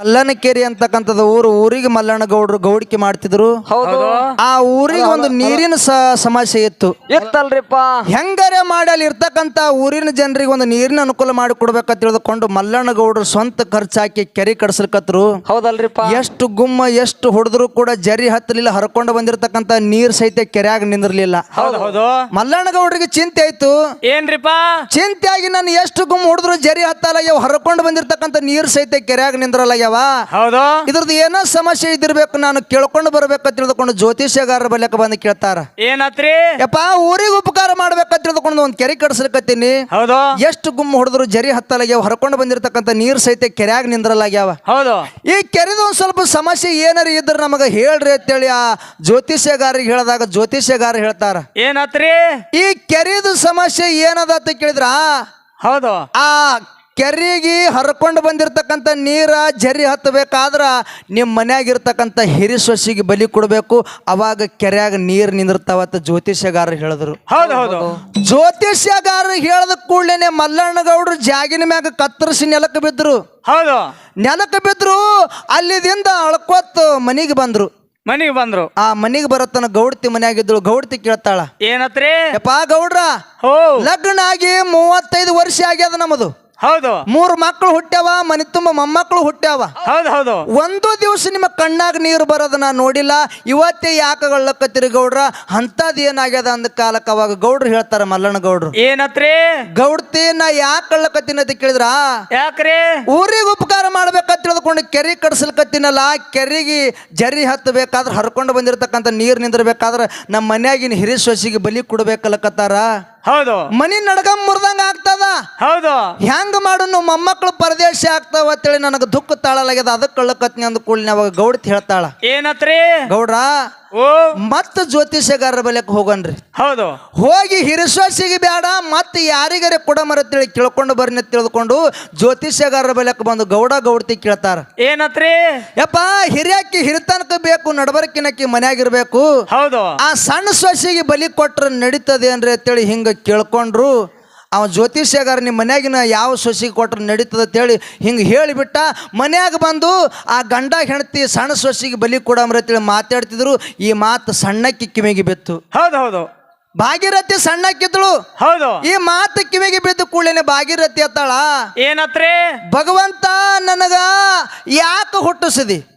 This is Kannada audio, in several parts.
ಮಲ್ಲನಕೇರಿ ಅಂತಕ್ಕಂಥದ್ದು ಊರು ಊರಿಗೆ ಮಲ್ಲಣ್ಣ ಗೌಡ್ರು ಗೌಡಿಕೆ ಮಾಡ್ತಿದ್ರು. ಹೌದು. ಆ ಊರಿಗೆ ಒಂದು ನೀರಿನ ಸ- ಸಮಸ್ಯೆ ಇತ್ತು. ಇತ್ತಲ್ರಿಪ್ಪ. ಹೆಂಗಾರೆ ಮಾಡಿ ಅಲ್ಲಿ ಇರ್ತಕ್ಕಂಥ ಊರಿನ ಜನರಿಗೆ ಒಂದು ನೀರಿನ ಅನುಕೂಲ ಮಾಡಿ ಕೊಡ್ಬೇಕಂತ ತಿಳಿದುಕೊಂಡು ಮಲ್ಲಣ್ಣ ಗೌಡ್ರು ಸ್ವಂತ ಹಾಕಿ ಕೆರೆ ಕಡ್ಸಲ್ಕತ್ರು. ಹೌದಲ್ರಿಪ್ಪ. ಎಷ್ಟು ಗುಮ್ಮ ಎಷ್ಟು ಹೊಡೆದ್ರು ಕೂಡ ಜರಿ ಹತ್ತಲಿಲ್ಲ ಹರ್ಕೊಂಡು ಬಂದಿರತಕ್ಕಂತ ನೀರ್ ಸಹಿತ ಕೆರೆಯಾಗ ನಿಂದಿರ್ಲಿಲ್ಲ. ಹೌದು ಹೌದು. ಮಲ್ಲಣ್ಣ ಗೌಡ್ರಿಗೆ ಚಿಂತೆ ಆಯ್ತು. ಏನ್ರಿಪ್ಪ? ಚಿಂತೆ ಆಗಿ ನಾನು ಎಷ್ಟು ಗುಮ್ಮ ಹೊಡೆದ್ರು ಜರಿ ಹತ್ತಲ್ಲ ಯಾವ ಹರ್ಕೊಂಡು ಬಂದಿರತಕ್ಕಂಥ ನೀರ್ ಸಹಿತ ಕೆರೆಯಾಗ ಹೌದು. ಇದ್ರದ್ದು ಏನೋ ಸಮಸ್ಯೆ ಇದ್ದಿರ್ಬೇಕು ನಾನು ಕೇಳ್ಕೊಂಡು ಬರ್ಬೇಕ ತಿಳಿದುಕೊಂಡು ಜ್ಯೋತಿಷ್ಯಗಾರರ ಬಲ್ಯಕ ಬಂದು ಕೇಳ್ತಾರ. ಏನತ್ರಿ? ಯಪ್ಪ ಊರಿಗೆ ಉಪಕಾರ ಮಾಡ್ಬೇಕಂತ ತಿಳಿದುಕೊಂಡು ಒಂದು ಕೆರೆ ಕಡ್ಸಲಿಕತ್ತೀನಿ ಹೌದು. ಎಷ್ಟು ಗುಮ್ಮ ಹೊಡೆದ್ರು ಜರಿ ಹತ್ತಲಾಗ್ಯಾವ ಹರ್ಕೊಂಡು ಬಂದಿರತಕ್ಕಂತ ನೀರ್ ಸಹಿತ ಕೆರೆಯಾಗ ನಿಂದ್ರಲಾಗ್ಯಾವ. ಹೌದು. ಈ ಕೆರೆದು ಒಂದು ಸ್ವಲ್ಪ ಸಮಸ್ಯೆ ಏನಾರ ಇದ್ರ ನಮಗ ಹೇಳ್ರಿ ಅಂತೇಳಿ ಆ ಜ್ಯೋತಿಷ್ಯಗಾರಿಗೆ ಹೇಳಿದಾಗ ಜ್ಯೋತಿಷ್ಯಗಾರ ಹೇಳ್ತಾರ. ಏನತ್ರಿ? ಈ ಕೆರೆದು ಸಮಸ್ಯೆ ಏನದ ಅಂತ ಕೇಳಿದ್ರ? ಹೌದು. ಆ ಕೆರೆಗೆ ಹರ್ಕೊಂಡು ಬಂದಿರತಕ್ಕಂಥ ನೀರ ಜರಿ ಹತ್ತಬೇಕಾದ್ರೆ ನಿಮ್ಮ ಮನೆಯಾಗಿರ್ತಕ್ಕಂಥ ಹಿರಿ ಸೊಸಿಗೆ ಬಲಿ ಕೊಡಬೇಕು. ಅವಾಗ ಕೆರೆಯಾಗ ನೀರು ನಿಂದಿರ್ತಾವತ್ತ ಜ್ಯೋತಿಷ್ಯಗಾರರು ಹೇಳಿದ್ರು. ಹೌದು ಹೌದು. ಜ್ಯೋತಿಷ್ಯಗಾರರು ಹೇಳದ ಕೂಡಲೇ ಮಲ್ಲಣ್ಣಗೌಡರು ಜಾಗಿನ ಮ್ಯಾಗ ಕತ್ತರಿಸಿ ನೆಲಕ್ಕೆ ಬಿದ್ರು. ಹೌದು. ನೆಲಕ್ಕೆ ಬಿದ್ರು ಅಲ್ಲಿದಿಂದ ಅಳ್ಕೊತ್ ಮನಿಗೆ ಬಂದ್ರು. ಮನೆಗೆ ಬಂದ್ರು. ಆ ಮನಿಗೆ ಬರತ್ತನ ಗೌಡ್ತಿ ಮನೆಯಾಗಿದ್ರು ಗೌಡ್ತಿ ಕೇಳ್ತಾಳ ಏನತ್ರಿ? ಯಪ್ಪ ಗೌಡ್ರ ಲಗ್ನ ಆಗಿ ಮೂವತ್ತೈದು ವರ್ಷ ಆಗ್ಯದ ನಮ್ಮದು. ಹೌದು. ಮೂರು ಮಕ್ಕಳು ಹುಟ್ಟ್ಯಾವ ಮನೆ ತುಂಬ ಮೊಮ್ಮಕ್ಕಳು ಹುಟ್ಟ್ಯಾವ. ಹೌದು ಹೌದು. ಒಂದು ದಿವಸ ನಿಮ್ಮ ಕಣ್ಣಾಗ ನೀರು ಬರೋದು ನಾನು ನೋಡಿಲ್ಲ. ಇವತ್ತೇ ಯಾಕ ಗಳ್ಳಕತ್ತೀರಿ ಗೌಡ್ರ ಅಂತದ್ ಏನಾಗ್ಯದ ಅಂದ ಕಾಲಕ್ಕೆ ಅವಾಗ ಗೌಡ್ರು ಹೇಳ್ತಾರ ಮಲ್ಲಣ್ಣ ಗೌಡ್ರು. ಏನತ್ರಿ? ಗೌಡ್ತಿ ನಾ ಯಾಕೆ ಕಳ್ಳಕತ್ತೀನಿ ಅಂತ ಕೇಳಿದ್ರ? ಯಾಕ್ರಿ? ಊರಿಗೆ ಉಪಕಾರ ಮಾಡ್ಬೇಕಂತ ತಿಳಿದುಕೊಂಡು ಕೆರೆ ಕಡ್ಸಲ್ಕತ್ತೀನಲ್ಲ ಕೆರೆಗೆ ಜರಿ ಹತ್ತಬೇಕಾದ್ರೆ ಹರ್ಕೊಂಡು ಬಂದಿರತಕ್ಕಂಥ ನೀರು ನಿಂದಿರ್ಬೇಕಾದ್ರೆ ನಮ್ಮ ಮನ್ಯಾಗಿನ ಹಿರಿ ಸೊಸಿಗೆ ಬಲಿ ಕೊಡ್ಬೇಕಲ್ಲಕತ್ತಾರ ಹೌದು. ಮನಿ ನಡಗ ಮುರ್ದಂಗ ಆಗ್ತದ? ಹೌದು. ಹೆಂಗ್ ಮಾಡು ಮೊಮ್ಮಕ್ಕಳು ಪರದೇಶ ಆಗ್ತಾವ ಅಂತೇಳಿ ನನಗೆ ದುಃಖ ತಾಳಲಾಗ್ಯದ. ಅದಕ್ಕೆ ಕಳ್ಳಕತ್ನಿ ಅಂದ ಕೂಡಲೇ ಅವಾಗ ಗೌಡ್ತಿ ಹೇಳ್ತಾಳ. ಏನತ್ರಿ? ಗೌಡ್ರ ಓ. ಮತ್ತ ಜ್ಯೋತಿಷ್ಯಗಾರರ ಬಲ್ಯಕ್ಕೆ ಹೋಗನ್ರಿ. ಹೌದು. ಹೋಗಿ ಹಿರಿಸೋಸಿಗೆ ಬೇಡ ಮತ್ತೆ ಮರ ತಿಳಿ ಕೇಳ್ಕೊಂಡು ಬರ್ನಿ ಅಂತ ತಿಳ್ಕೊಂಡು ಜ್ಯೋತಿಷ್ಯಗಾರರ ಬಲ್ಯಕ್ಕೆ ಬಂದು ಗೌಡ ಗೌಡತಿ ಕೇಳ್ತಾರ. ಏನತ್ರಿ? ಯಪ್ಪ ಹಿರಿಯಾಕಿ ಹಿರಿತನಕ ಬೇಕು ನಡಬರ್ಕಿನಕ್ಕಿ ಮನ್ಯಾಗಿರ್ಬೇಕು ಹೌದು. ಆ ಸಣ್ಣ ಸೊಸಿಗೆ ಬಲಿ ಕೊಟ್ರೆ ಅಂದ್ರೆ ಅಂತೇಳಿ ಹಿಂಗ ಕೇಳ್ಕೊಂಡ್ರು. ಅವ ಜ್ಯೋತಿಷ್ಯಗಾರ ನಿಮ್ಮ ಮನ್ಯಾಗಿನ ಯಾವ ಸೊಸಿಗೆ ಕೊಟ್ರೆ ನಡೀತದೆ ಅಂತೇಳಿ ಹಿಂಗೆ ಹೇಳಿಬಿಟ್ಟ ಮನ್ಯಾಗ ಬಂದು ಆ ಗಂಡ ಹೆಂಡತಿ ಸಣ್ಣ ಸೊಸೆಗೆ ಬಲಿ ಕೊಡಮ್ರಿ ಅಂತೇಳಿ ಮಾತಾಡ್ತಿದ್ರು. ಈ ಮಾತು ಸಣ್ಣಕ್ಕೆ ಕಿವಿಗೆ ಬಿತ್ತು. ಹೌದು ಹೌದು. ಭಾಗೀರಥಿ ಸಣ್ಣಕ್ಕಿದ್ಳು ಹೌದು. ಈ ಮಾತು ಕಿವಿಗೆ ಬಿದ್ದು ಕೂಡಲೇ ಭಾಗೀರಥಿ ಅತ್ತಾಳ. ಏನತ್ರಿ? ಭಗವಂತ ನನಗ ಯಾಕೆ ಹುಟ್ಟಿಸಿದಿ?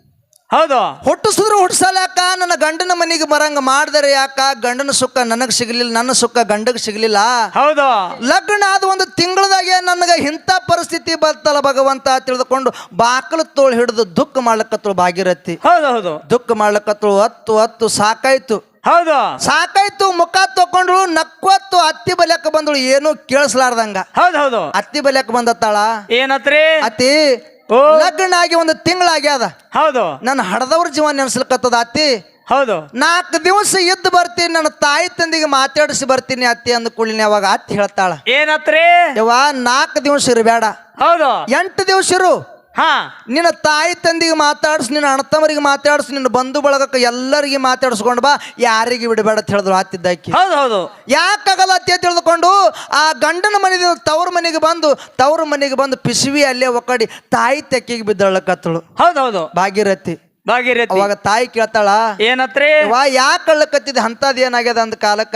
ಹೌದು. ಹುಟ್ಟಿಸಿದ್ರು ಹುಟ್ಟಿಸಲಕ್ಕ ನನ್ನ ಗಂಡನ ಮನೆಗೆ ಬರಂಗ ಮಾಡಿದರೆ ಯಾಕ? ಗಂಡನ ಸುಖ ನನಗೆ ಸಿಗಲಿಲ್ಲ ನನ್ನ ಸುಖ ಗಂಡಗ್ ಸಿಗ್ಲಿಲ್ಲ. ಹೌದು. ಲಗ್ನ ಆದ ಒಂದು ತಿಂಗಳದಾಗೆ ನನಗೆ ಇಂಥ ಪರಿಸ್ಥಿತಿ ಬರ್ತಲ್ಲ ಭಗವಂತ ತಿಳಿದುಕೊಂಡು ಬಾಕಲು ತೋಳು ಹಿಡಿದು ದುಃಖ ಮಾಡ್ಲಕತ್ತಳು ಭಾಗಿರತಿ ಹೌದು ಹೌದು. ದುಃಖ ಮಾಡ್ಲಕತ್ತಳು ಹತ್ತು ಹತ್ತು ಸಾಕಾಯ್ತು. ಹೌದು. ಸಾಕಾಯ್ತು ಮುಖ ತಕೊಂಡ್ರು ನಕ್ವತ್ತು ಅತ್ತಿ ಬಲಕ್ಕೆ ಬಂದಳು ಏನು ಕೇಳಿಸ್ಲಾರ್ದಂಗ. ಹೌದು ಹೌದು. ಅತ್ತಿ ಬಲಕ್ಕೆ ಬಂದತ್ತಾಳ? ಏನತ್ರಿ? ಅತ್ತಿ ಓ ಲಗ್ನ ಆಗಿ ಒಂದು ತಿಂಗಳಾಗ್ಯಾದ ಹೌದು. ನನ್ನ ಹಡದವ್ರ ಜೀವ ನೆನ್ಸ್ಲಿಕ್ಕತ್ತದ ಅತ್ತಿ? ಹೌದು. ನಾಲ್ಕು ದಿವಸ ಇದ್ದು ಬರ್ತೀನಿ ನನ್ನ ತಾಯಿ ತಂದಿಗೆ ಮಾತಾಡಿಸಿ ಬರ್ತೀನಿ ಅತ್ತಿ ಅಂದ ಕೂಡಲಿನ ಅವಾಗ ಅತ್ತಿ ಹೇಳ್ತಾಳ. ಏನತ್ರಿ? ಯವ್ವ ನಾಲ್ಕು ದಿವಸ ಇರಬೇಡ. ಹೌದು. ಎಂಟು ದಿವಸ ಇರು. ಹಾ. ನಿನ್ನ ತಾಯಿ ತಂದಿಗೆ ಮಾತಾಡಿಸ್ ನಿನ್ನ ಅಣ್ಣತಮ್ಮರಿಗೆ ಮಾತಾಡಿಸ್ ನಿನ್ನ ಬಂಧು ಬಳಗಕ್ಕೆ ಎಲ್ಲರಿಗೆ ಮಾತಾಡಿಸ್ಕೊಂಡು ಬಾ. ಯಾರಿಗೆ ಬಿಡಬೇಡ ಅಂತ ಹೇಳಿದ್ರು ಆತಿದ್ದಾಕಿ. ಹೌದು ಹೌದು. ಯಾಕಾಗಲ್ಲ ಅತ್ತಿ ಅಂತ ತಿಳಿದುಕೊಂಡು? ಆ ಗಂಡನ ಮನೆಯಿಂದ ತವ್ರ ಮನೆಗೆ ಬಂದು ತವ್ರ ಮನೆಗೆ ಬಂದು ಪಿಸುವಿ ಅಲ್ಲೇ ಒಕ್ಕಡಿ ತಾಯಿ ತೆಕ್ಕಿಗೆ ಬಿದ್ದಳಕತ್ತಳು ಹೌದು ಹೌದು. ಭಾಗೀರಥಿ. ಭಾಗೀರಥಿ. ಅವಾಗ ತಾಯಿ ಕೇಳ್ತಾಳ ಏನತ್ರಿ? ವಾ ಯಾಕೆ ಕಳ್ಳಕತ್ತಿದೆ ಅಂತದ್ದು ಏನಾಗ್ಯದ ಅಂದ ಕಾಲಕ್ಕ?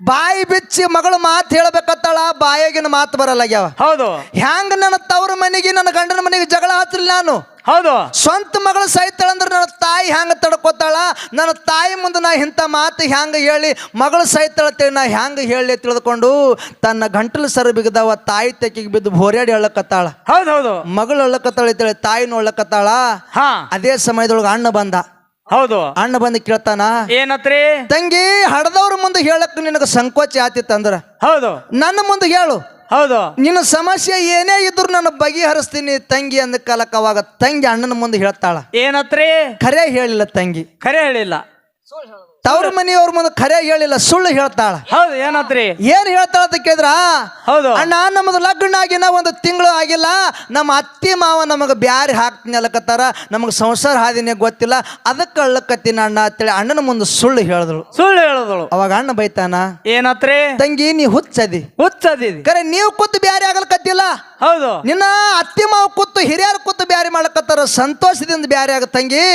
ಬಾಯಿ ಬಿಚ್ಚಿ ಮಗಳು ಮಾತು ಹೇಳ್ಬೇಕತ್ತಾಳ ಬಾಯಾಗಿನ ಮಾತು ಬರಲ್ಲಾಗ್ಯಾವ. ಹೌದು. ಹ್ಯಾಂಗ ನನ್ನ ತವ್ರ ಮನೆಗೆ ನನ್ನ ಗಂಡನ ಮನೆಗೆ ಜಗಳ ಹಚ್ಚಲಿಲ್ಲ ನಾನು? ಹೌದು. ಸ್ವಂತ ಮಗಳು ಅಂದ್ರೆ ನನ್ನ ತಾಯಿ ಹ್ಯಾಂಗ ತಡ್ಕೋತಾಳ? ನನ್ನ ತಾಯಿ ಮುಂದೆ ನಾ ಇಂಥ ಮಾತು ಹ್ಯಾಂಗ ಹೇಳಿ ಮಗಳು ಸೈತಾಳತ್ತೇಳಿ ನಾ ಹ್ಯಾಂಗ ಹೇಳಿ ತಿಳಿದುಕೊಂಡು ತನ್ನ ಗಂಟಲು ಸರ ಬಿಗದವ ತಾಯಿ ತೆಕ್ಕಿಗೆ ಬಿದ್ದು ಬೋರ್ಯಾಡಿ ಹೇಳಕತ್ತಾಳ ಹೌದು ಹೌದು. ಮಗಳು ಹೇಳಕತ್ತಾಳ ಅಂತೇಳಿ ತಾಯಿನೂ ಹೇಳಕತ್ತಾಳ ಹಾ. ಅದೇ ಸಮಯದೊಳಗೆ ಅಣ್ಣ ಬಂದ. ಹೌದು. ಅಣ್ಣ ಬಂದು ಕೇಳ್ತಾನ ಏನತ್ರಿ? ತಂಗಿ ಹಡದವ್ರ ಮುಂದೆ ಹೇಳಕ್ ನಿನಗ ಸಂಕೋಚ ಆತಿತ್ತಂದ್ರ ಹೌದು. ನನ್ನ ಮುಂದೆ ಹೇಳು. ಹೌದು. ನಿನ್ನ ಸಮಸ್ಯೆ ಏನೇ ಇದ್ರು ನಾನು ಬಗೆಹರಿಸ್ತೀನಿ ತಂಗಿ ಅಂದ ಕಾಲಕ್ಕೆ ಅವಾಗ ತಂಗಿ ಅಣ್ಣನ ಮುಂದೆ ಹೇಳ್ತಾಳ. ಏನತ್ರಿ? ಖರೆ ಹೇಳಿಲ್ಲ ತಂಗಿ. ಖರೆ ಹೇಳಿಲ್ಲ. ತವ್ರ ಮನೆಯವ್ರ ಮುಂದೆ ಖರೆ ಹೇಳಿಲ್ಲ ಸುಳ್ಳು ಹೇಳ್ತಾಳ. ಹೌದು ಏನತ್ರಿ? ಏನ್ ಹೇಳ್ತಾಳ ಅಂತ ಕೇಳಿದ್ರ? ಹೌದು. ಅಣ್ಣ ನಮ್ದು ಲಗ್ನ ಆಗಿನ ಒಂದು ತಿಂಗಳು ಆಗಿಲ್ಲ. ನಮ್ಮ ಅತ್ತಿ ಮಾವ ನಮಗೆ ಬ್ಯಾರಿ ಹಾಕ್ತೀನಿ ಅಲ್ಲಕತ್ತಾರ ನಮಗೆ ಸಂಸಾರ ಹಾದಿನೇ ಗೊತ್ತಿಲ್ಲ. ಅದಕ್ಕೆ ಅಳ್ಳಕತ್ತಿನ ಅಣ್ಣ ಅಂತೇಳಿ ಅಣ್ಣನ ಮುಂದೆ ಸುಳ್ಳು ಹೇಳಿದಳು ಸುಳ್ಳು ಹೇಳಿದಳು. ಅವಾಗ ಅಣ್ಣ ಬೈತಾನ ಏನತ್ರಿ? ತಂಗಿ ನೀ ಹುಚ್ಚದಿ. ಹುಚ್ಚದಿ ಕರೆ ನೀವು ಕೂತು ಬ್ಯಾರಿ ಆಗಲ್ಕತ್ತಿಲ್ಲ? ಹೌದು. ನಿನ್ನ ಅತ್ತಿ ಮಾವ ಕೂತು ಹಿರಿಯರು ಕೂತು ಬ್ಯಾರಿ ಮಾಡ್ಲಕತ್ತಾರ. ಸಂತೋಷದಿಂದ ಬ್ಯಾರಿ ಆಗ ತಂಗಿ.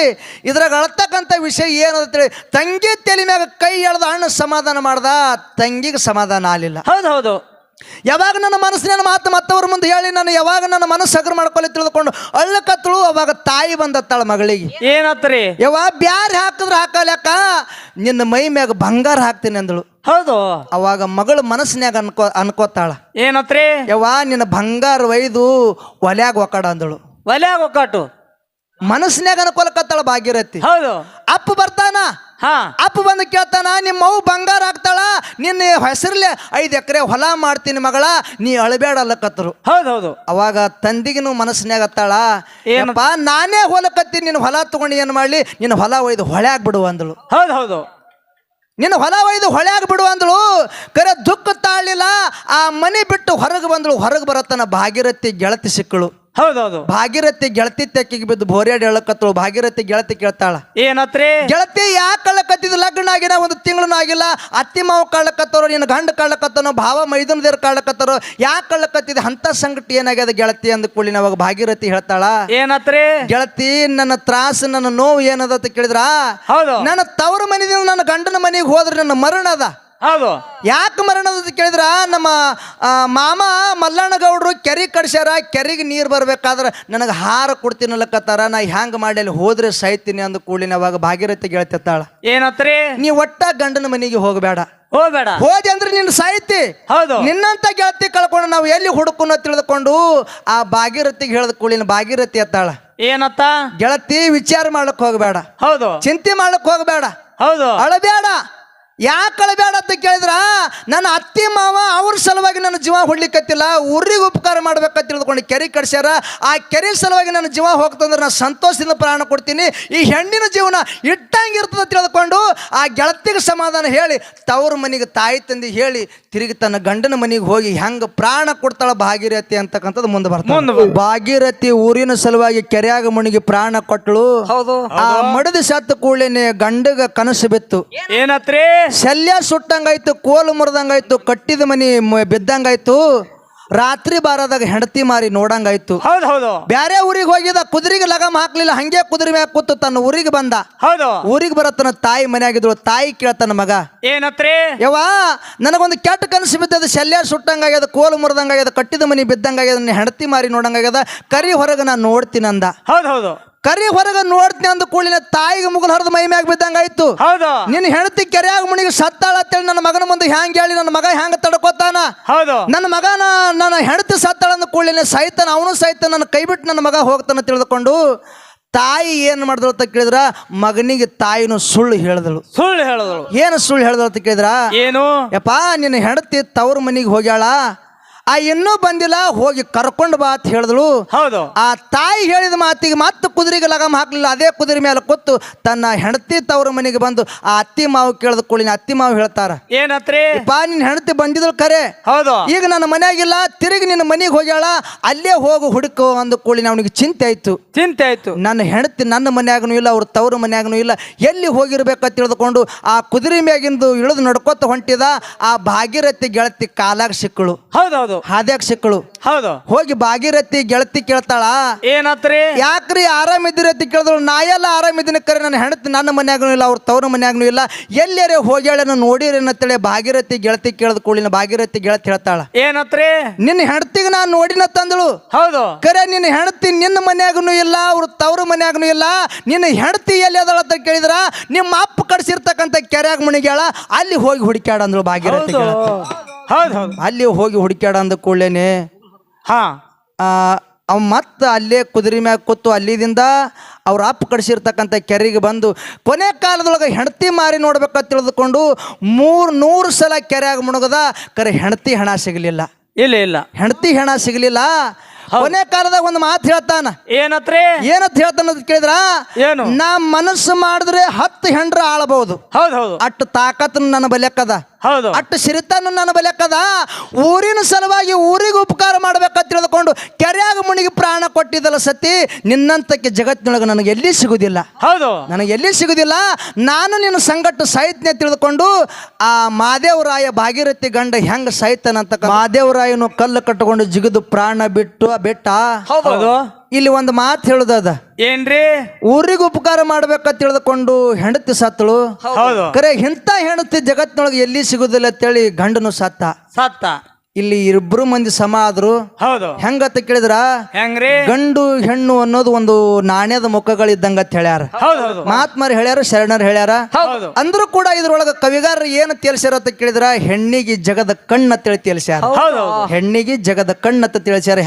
ಇದ್ರಾಗ ಅಳತಕ್ಕಂಥ ವಿಷಯ ಏನದ ತಿಳಿ ತಂಗಿ ತಲೆ ಮ್ಯಾಗ ಕೈ ಎಳ್ದ ಅಣ್ಣ ಸಮಾಧಾನ ಮಾಡ್ದ ತಂಗಿಗೆ ಸಮಾಧಾನ ಆಗಲಿಲ್ಲ. ಹೌದು ಹೌದು. ಯಾವಾಗ ನನ್ನ ಮನಸ್ಸಿನ ಮಾತು ಮತ್ತವ್ರ ಮುಂದೆ ಹೇಳಿ ನಾನು ಯಾವಾಗ ನನ್ನ ಮನಸ್ಸು ಹಗರ್ ಮಾಡ್ಕೊಳ್ಳಿ ತಿಳಿದುಕೊಂಡು ಅಳ್ಳಕತ್ತಳು ಅವಾಗ ತಾಯಿ ಬಂದತ್ತಾಳ ಮಗಳಿಗೆ. ಏನತ್ರಿ? ಯಾವ ಬ್ಯಾರ ಹಾಕಿದ್ರೆ ಹಾಕಲ್ಯಾಕ? ನಿನ್ನ ಮೈ ಮ್ಯಾಗ ಬಂಗಾರ ಹಾಕ್ತೀನಿ ಅಂದಳು. ಹೌದು. ಅವಾಗ ಮಗಳು ಮನಸ್ಸಿನ್ಯಾಗ ಅನ್ಕೋ ಅನ್ಕೋತಾಳ. ಏನತ್ರಿ? ಯವ್ವ ನಿನ್ನ ಬಂಗಾರ ಒಯ್ದು ಒಲ್ಯಾಗ ಒಕ್ಕಾಡ ಅಂದಳು. ಒಲ್ಯಾಗ ಒಕ್ಕಾಟು. ಮನಸ್ಸಿನ್ಯಾಗ ಅನ್ಕೊಲಕತ್ತಾಳ ಭಾಗ್ಯರತಿ. ಹೌದು. ಅಪ್ಪ ಬರ್ತಾನ? ಹಾ. ಅಪ್ಪ ಬಂದು ಕೇಳ್ತಾನ ನಿಮ್ಮ ಅವ್ವ ಬಂಗಾರ ಹಾಕ್ತಾಳ ನಿನ್ನ ಹೆಸರ್ಲೆ ಐದು ಎಕರೆ ಹೊಲ ಮಾಡ್ತೀನಿ ಮಗಳ ನೀ ಅಳಬೇಡ ಅಲ್ಲಕತ್ತರು ಹೌದು ಹೌದು. ಅವಾಗ ತಂದಿಗಿನೂ ಮನಸ್ಸಿನಾಗ ಹತ್ತಾಳ ಏನಪ್ಪ ನಾನೇ ಹೊಲಕತ್ತೀನಿ ನಿನ್ನ ಹೊಲ ತಗೊಂಡು ಏನು ಮಾಡಲಿ ನಿನ್ನ ಹೊಲ ಒಯ್ದು ಹೊಳೆ ಬಿಡು ಅಂದಳು. ಹೌದು ಹೌದು. ನಿನ್ನ ಹೊಲ ಒಯ್ದು ಹೊಳೆ ಬಿಡು ಅಂದಳು ಕರೆ ದುಃಖ ಆ ಮನೆ ಬಿಟ್ಟು ಹೊರಗೆ ಬಂದಳು ಹೊರಗೆ ಬರತ್ತನ ಭಾಗೀರಥಿ ಗೆಳತಿ ಸಿಕ್ಕಳು. ಹೌದೌದು. ಹೌದು ಭಾಗೀರಥಿ ಗೆಳತಿ ತೆಕ್ಕಿಗೆ ಬಿದ್ದು ಬೋರ್ಯಾಡಿ ಹೇಳಕತ್ತಳು ಭಾಗೀರಥಿ ಗೆಳತಿ ಕೇಳ್ತಾಳ. ಏನತ್ರಿ? ಗೆಳತಿ ಯಾಕೆ ಕಳ್ಳಕತ್ತಿದ್ ಲಗ್ನ ಆಗಿನ ಒಂದು ತಿಂಗಳೂ ಆಗಿಲ್ಲ. ಅತ್ತಿ ಮಾವು ಕಳ್ಳಕತ್ತಾರೋ ನಿನ್ನ ಗಂಡ ಕಳ್ಳಕತ್ತನೋ ಭಾವ ಮೈದನದೇರು ಕಳ್ಳಕತ್ತಾರೋ ಯಾಕೆ ಕಳ್ಳಕತ್ತಿದ್ ಅಂತ ಸಂಕಟ ಏನಾಗ್ಯದ ಗೆಳತಿ ಅಂದ ಕೂಡಲಿ ನಾವಾಗ ಭಾಗೀರಥಿ ಹೇಳ್ತಾಳ. ಏನತ್ರಿ? ಗೆಳತಿ ನನ್ನ ತ್ರಾಸ ನನ್ನ ನೋವು ಏನದ ಅಂತ ಕೇಳಿದ್ರ? ಹೌದು. ನನ್ನ ತವರ ಮನೆಯಿಂದ ನನ್ನ ಗಂಡನ ಮನೆಗೆ ಹೋದ್ರೆ ನನ್ನ ಮರಣ ಅದ. ಹೌದು. ಯಾಕೆ ಮರಣ ಅಂತ ಕೇಳಿದ್ರ? ನಮ್ಮ ಮಾಮ ಮಲ್ಲಣ್ಣಗೌಡರು ಕೆರೆ ಕಡ್ಸ್ಯಾರ ಕೆರೆಗೆ ನೀರು ಬರ್ಬೇಕಾದ್ರೆ ನನಗೆ ಹಾರ ಕೊಡ್ತೀನಲ್ಲಕತ್ತಾರ ನಾ ಹ್ಯಾಂಗ ಮಾಡಿ ಅಲ್ಲಿ ಹೋದ್ರೆ ಸಾಯ್ತೀನಿ ಅಂದ ಕೂಡಲಿನ ಅವಾಗ ಭಾಗೀರಥಿ ಗೆಳತಿತ್ತಾಳ ಏನತ್ರಿ? ನೀ ಒಟ್ಟ ಗಂಡನ ಮನೆಗೆ ಹೋಗಬೇಡ. ಹೋಗ್ಬೇಡ. ಹೋದೆ ಅಂದ್ರೆ ನಿನ್ನ ಸಾಯ್ತಿ. ಹೌದು. ನಿನ್ನಂತ ಗೆಳತಿ ಕಳ್ಕೊಂಡು ನಾವು ಎಲ್ಲಿ ಹುಡುಕುನ ತಿಳಿದುಕೊಂಡು ಆ ಭಾಗೀರಥಿಗೆ ಹೇಳ್ದ ಕೂಳಿನ ಭಾಗೀರಥಿ ಎತ್ತಾಳ ಏನತ್ತ? ಗೆಳತಿ ವಿಚಾರ ಮಾಡ್ಲಿಕ್ಕೆ ಹೋಗಬೇಡ. ಹೌದು. ಚಿಂತೆ ಮಾಡ್ಲಿಕ್ಕೆ ಹೋಗಬೇಡ. ಹೌದು. ಅಳಬೇಡ. ಯಾಕೆ ಕಳಬೇಡ ಅಂತ ಕೇಳಿದ್ರ? ನನ್ನ ಅತ್ತಿ ಮಾವ ಅವ್ರ ಸಲುವಾಗಿ ನನ್ನ ಜೀವ ಹೊಡ್ಲಿಕ್ಕತ್ತಿಲ್ಲ ಊರಿಗೆ ಉಪಕಾರ ಮಾಡ್ಬೇಕಂತ ತಿಳ್ಕೊಂಡು ಕೆರೆ ಕಟ್ಸ್ಯಾರ. ಆ ಕೆರೆ ಸಲುವಾಗಿ ನನ್ನ ಜೀವ ಹೋಗ್ತಂದ್ರೆ ನಾನು ಸಂತೋಷದಿಂದ ಪ್ರಾಣ ಕೊಡ್ತೀನಿ. ಈ ಹೆಣ್ಣಿನ ಜೀವನ ಇಟ್ಟಂಗಿರ್ತದೆ ತಿಳ್ಕೊಂಡು ಆ ಗೆಳತಿಗೆ ಸಮಾಧಾನ ಹೇಳಿ ತವ್ರ ಮನೆಗೆ ತಾಯಿ ತಂದೆ ಹೇಳಿ ತಿರುಗಿ ತನ್ನ ಗಂಡನ ಮನೆಗೆ ಹೋಗಿ ಹೆಂಗೆ ಪ್ರಾಣ ಕೊಡ್ತಾಳ ಭಾಗೀರಥಿ ಅಂತಕ್ಕಂಥದ್ದು ಮುಂದೆ ಬರ್ತದೆ. ಭಾಗೀರಥಿ ಊರಿನ ಸಲುವಾಗಿ ಕೆರೆಯಾಗ ಮುಣಿಗೆ ಪ್ರಾಣ ಕೊಟ್ಟಳು ಹೌದು. ಆ ಮಡದ ಸತ್ತು ಕೂಡಲೇನೆ ಗಂಡಗ ಕನಸು ಬಿತ್ತು. ಏನತ್ರಿ? ಶಲ್ಯ ಸುಟ್ಟಂಗಾಯ್ತು ಕೋಲು ಮುರಿದಂಗಾಯ್ತು ಕಟ್ಟಿದ ಮನಿ ಬಿದ್ದಂಗಾಯ್ತು ರಾತ್ರಿ ಬಾರದಾಗ ಹೆಂಡತಿ ಮಾರಿ ನೋಡಂಗಾಯ್ತು. ಹೌದು ಹೌದು. ಬ್ಯಾರೆ ಊರಿಗೆ ಹೋಗಿದ ಕುದುರೆಗೆ ಲಗಮ್ ಹಾಕ್ಲಿಲ್ಲ ಹಂಗೆ ಕುದುರೆ ಮ್ಯಾಗ ಕೂತು ತನ್ನ ಊರಿಗೆ ಬಂದ. ಹೌದು. ಊರಿಗೆ ಬರತನ ತಾಯಿ ಮನೆಯಾಗಿದ್ರು ತಾಯಿ ಕೇಳ್ತಾನ ಮಗ. ಏನತ್ರಿ? ಯವ್ವ ನನಗೊಂದು ಕೆಟ್ಟ ಕನಸು ಬಿದ್ದದ ಶಲ್ಯ ಸುಟ್ಟಂಗಾಗ್ಯದ ಕೋಲು ಮುರಿದಂಗಾಗ್ಯದ ಕಟ್ಟಿದ ಮನಿ ಬಿದ್ದಂಗಾಗ್ಯದ ಹೆಂಡತಿ ಮಾರಿ ನೋಡಂಗಾಗ್ಯದ ಕರಿ ಹೊರಗೆ ನಾನು ನೋಡ್ತೀನಿ ಅಂದ ಹೌದು ಹೌದು. ಕರಿ ಹೊರಗೆ ನೋಡ್ತೀನಿ ಅಂದ ಕೂಡಲಿನ ತಾಯಿಗೆ ಮುಗಲ್ ಹರಿದ ಮೈ ಮ್ಯಾಗ ಬಿದ್ದಂಗಾಯ್ತು ಹೌದು. ನಿನ್ನ ಹೆಂಡತಿ ಕೆರೆಯಾಗ ಮುಣಿಗೆ ಸತ್ತಾಳ ಅಂತೇಳಿ ನನ್ನ ಮಗನ ಮುಂದೆ ಹ್ಯಾಂಗ ಹೇಳಿ ನನ್ನ ಮಗ ಹ್ಯಾಂಗ ತಡ್ಕೋತಾನ? ಹೌದು. ನನ್ನ ಮಗನ ನನ್ನ ಹೆಂಡತಿ ಸತ್ತಾಳ ಅಂದ ಕೂಡಲಿನ ಸಾಯ್ತಾನ ಅವನು ಸಹಿತ ನನ್ನ ಕೈ ಬಿಟ್ಟು ನನ್ನ ಮಗ ಹೋಗ್ತಾನ ತಿಳಿದುಕೊಂಡು ತಾಯಿ ಏನು ಮಾಡಿದಳು ಅಂತ ಕೇಳಿದ್ರ ಮಗನಿಗೆ ತಾಯಿನು ಸುಳ್ಳು ಹೇಳಿದಳು. ಸುಳ್ಳು ಹೇಳಿದಳು. ಏನು ಸುಳ್ಳು ಹೇಳಿದಳು ಅಂತ ಕೇಳಿದ್ರ? ಏನು? ಯಪ್ಪ ನಿನ್ನ ಹೆಂಡತಿ ತವ್ರ ಮನೆಗೆ ಹೋಗ್ಯಾಳ? ಆ ಇನ್ನೂ ಬಂದಿಲ್ಲ ಹೋಗಿ ಕರ್ಕೊಂಡು ಬಾ ಅಂತ ಹೇಳಿದಳು ಹೌದು. ಆ ತಾಯಿ ಹೇಳಿದ ಮಾತಿಗೆ ಮತ್ತೆ ಕುದುರೆಗೆ ಲಗಮ್ ಹಾಕ್ಲಿಲ್ಲ ಅದೇ ಕುದುರೆ ಮೇಲೆ ಕೂತು ತನ್ನ ಹೆಂಡತಿ ತವ್ರ ಮನೆಗೆ ಬಂದು ಆ ಅತ್ತಿ ಮಾವು ಕೇಳಿದ ಕೂಳಿನ ಅತ್ತಿ ಮಾವು ಹೇಳ್ತಾರ. ಏನತ್ರಿ? ಬಾ ನಿನ್ನ ಹೆಂಡತಿ ಬಂದಿದ್ರು ಕರೆ. ಹೌದು. ಈಗ ನನ್ನ ಮನೆಯಾಗಿಲ್ಲ ತಿರುಗಿ ನಿನ್ನ ಮನೆಗೆ ಹೋಗ್ಯಾಳ ಅಲ್ಲೇ ಹೋಗು ಹುಡುಕು ಅಂದ ಕೂಳಿನ ಅವನಿಗೆ ಚಿಂತೆ ಆಯ್ತು. ಚಿಂತೆ ಆಯ್ತು. ನನ್ನ ಹೆಂಡತಿ ನನ್ನ ಮನ್ಯಾಗನು ಇಲ್ಲ ಅವ್ರ ತವ್ರ ಮನ್ಯಾಗನು ಇಲ್ಲ. ಎಲ್ಲಿ ಹೋಗಿರ್ಬೇಕಂತ ತಿಳಿದುಕೊಂಡು ಆ ಕುದುರೆ ಮ್ಯಾಗಿಂದು ಇಳಿದು ನಡ್ಕೋತ ಹೊಂಟಿದ ಆ ಭಾಗೀರಥಿ ಗೆಳತಿ ಕಾಲಾಗ ಸಿಕ್ಕಳು. ಹೌದು ಹೌದು. ಹಾದ್ಯಾಗ ಸಿಕ್ಕಳು ಹೌದು. ಹೋಗಿ ಭಾಗೀರಥಿ ಗೆಳತಿ ಕೇಳ್ತಾಳ ಏನತ್ರಿ? ಯಾಕ್ರಿ ಆರಾಮಿದ್ದೀರಿ ಅಂತ ಕೇಳಿದ್ರು ನಾ ಎಲ್ಲ ಆರಾಮಿದ್ದೀನಿ ಕರೆ ನನ್ನ ಹೆಣತಿ ನನ್ನ ಮನ್ಯಾಗೂ ಇಲ್ಲ ಅವ್ರ ತವ್ರ ಮನ್ಯಾಗೂ ಇಲ್ಲ. ಎಲ್ಲೇರೆ ಹೋಗ್ಯಾಳ ನೋಡಿರಿ ಅಂತೇಳಿ ಭಾಗೀರಥಿ ಗೆಳತಿ ಕೇಳಿದ ಕೂಡಲಿನ ಭಾಗೀರಥಿ ಗೆಳತಿ ಹೇಳ್ತಾಳ. ಏನತ್ರಿ? ನಿನ್ನ ಹೆಣತಿಗೆ ನಾನು ನೋಡಿನ ತಂದಳು. ಹೌದು. ಕರೆ ನಿನ್ನ ಹೆಂಡತಿ ನಿನ್ನ ಮನ್ಯಾಗೂ ಇಲ್ಲ ಅವ್ರ ತವ್ರ ಮನ್ಯಾಗೂ ಇಲ್ಲ. ನಿನ್ನ ಹೆಂಡತಿ ಎಲ್ಲಿ ಅದಳ ಅಂತ ಕೇಳಿದ್ರ ನಿಮ್ಮ ಅಪ್ಪ ಕಡ್ಸಿರ್ತಕ್ಕಂಥ ಕೆರೆಯಾಗ ಮುಣಿಗ್ಯಾಳ ಅಲ್ಲಿ ಹೋಗಿ ಹುಡುಕ್ಯಾಡ ಅಂದಳು ಭಾಗೀರಥಿ ಹೌದು ಅಲ್ಲಿ ಹೋಗಿ ಹುಡುಕ್ಯಾಡ ಅಂದ ಕೂಡಲೇನೆ ಹಾ. ಅವ್ ಮತ್ತೆ ಅಲ್ಲೇ ಕುದುರೆ ಮ್ಯಾಗ ಕೂತು ಅಲ್ಲಿದಿಂದ ಅವ್ರ ಅಪ್ಪ ಕಡಿಸಿರ್ತಕ್ಕಂಥ ಕೆರೆಗೆ ಬಂದು ಕೊನೆ ಕಾಲದೊಳಗೆ ಹೆಂಡತಿ ಮಾರಿ ನೋಡ್ಬೇಕಂತ ತಿಳಿದುಕೊಂಡು ಮೂರು ನೂರು ಸಲ ಕೆರೆಯಾಗ ಮುಣಗದ ಕರೆ ಹೆಂಡತಿ ಹೆಣ ಸಿಗಲಿಲ್ಲ. ಇಲ್ಲ ಇಲ್ಲ. ಹೆಂಡತಿ ಹೆಣ ಸಿಗಲಿಲ್ಲ ಕೊನೆ ಕಾಲದಾಗ ಒಂದು ಮಾತು ಹೇಳ್ತಾನ. ಏನತ್ರಿ? ಏನಂತ ಹೇಳ್ತಾನ ಅಂತ ಕೇಳಿದ್ರ? ಏನು? ನಾ ಮನಸ್ಸು ಮಾಡಿದ್ರೆ ಹತ್ತು ಹೆಂಡ್ರ ಆಳಬಹುದು ಹೌದು ಹೌದು. ಅಟ್ಟು ತಾಕತ್ ನನ್ನ ಬಲೆಕ್ಕದ ಹೌದು. ಅಷ್ಟು ಸಿರಿತನ ನನ್ನ ಬಲೆಕ್ಕದ ಊರಿನ ಸಲುವಾಗಿ ಊರಿಗೆ ಉಪಕಾರ ಮಾಡ್ಬೇಕಂತ ತಿಳಿದುಕೊಂಡು ಕೆರೆಯಾಗ ಮುಣಿಗೆ ಪ್ರಾಣ ಕೊಟ್ಟಿದ್ದಲ್ಲ ಸತಿ ನಿನ್ನಂತಕ್ಕೆ ಜಗತ್ತಿನೊಳಗೆ ನನಗೆ ಎಲ್ಲಿ ಸಿಗುದಿಲ್ಲ? ಹೌದು. ನನಗೆ ಎಲ್ಲಿ ಸಿಗುದಿಲ್ಲ? ನಾನು ನಿನ್ನ ಸಂಗಟ ಸಾಹಿತ್ಯ ತಿಳಿದುಕೊಂಡು ಆ ಮಾದೇವರಾಯ ಭಾಗೀರಥಿ ಗಂಡ ಹೆಂಗ ಸಾಯ್ತಾನಂತ ಮಾದೇವರಾಯನು ಕಲ್ಲು ಕಟ್ಟಿಕೊಂಡು ಜಿಗಿದು ಪ್ರಾಣ ಬಿಟ್ಟು ಬೆಟ್ಟ? ಹೌದು. ಇಲ್ಲಿ ಒಂದು ಮಾತು ಹೇಳುದದ. ಏನ್ರಿ? ಊರಿಗೆ ಉಪಕಾರ ಮಾಡ್ಬೇಕಂತ ತಿಳಿದುಕೊಂಡು ಹೆಂಡತಿ ಸತ್ತಳು. ಹೌದು. ಕರೆ ಇಂತ ಹೆಂಡತಿ ಜಗತ್ತಿನೊಳಗೆ ಎಲ್ಲಿ ಸಿಗುದಿಲ್ಲ ಅಂತೇಳಿ ಗಂಡನು ಸತ್ತ. ಸತ್ತ. ಇಲ್ಲಿ ಇಬ್ರು ಮಂದಿ ಸಮ ಆದ್ರು. ಹೌದು. ಹೆಂಗತ್ತ ಕೇಳಿದ್ರ? ಹೆಂಗ್ರಿ? ಗಂಡು ಹೆಣ್ಣು ಅನ್ನೋದು ಒಂದು ನಾಣ್ಯದ ಮುಖಗಳಿದ್ದಂಗ ಅಂತ ಹೇಳ್ಯಾರ. ಮಹಾತ್ಮರು ಹೇಳ್ಯಾರ ಶರಣರು ಹೇಳ್ಯಾರ. ಅಂದ್ರು ಕೂಡ ಇದ್ರೊಳಗ ಕವಿಗಾರರು ಏನು ತಿಳಿಸ್ಯಾರ ಅಂತ ಕೇಳಿದ್ರ? ಹೆಣ್ಣಿಗೆ ಜಗದ ಕಣ್ಣ ತಿಳಿ ತಿಳಿಸ್ಯಾರ. ಹೆಣ್ಣಿಗೆ ಜಗದ ಕಣ್ಣ ಅಂತ ತಿಳಿಸ್ಯಾರ.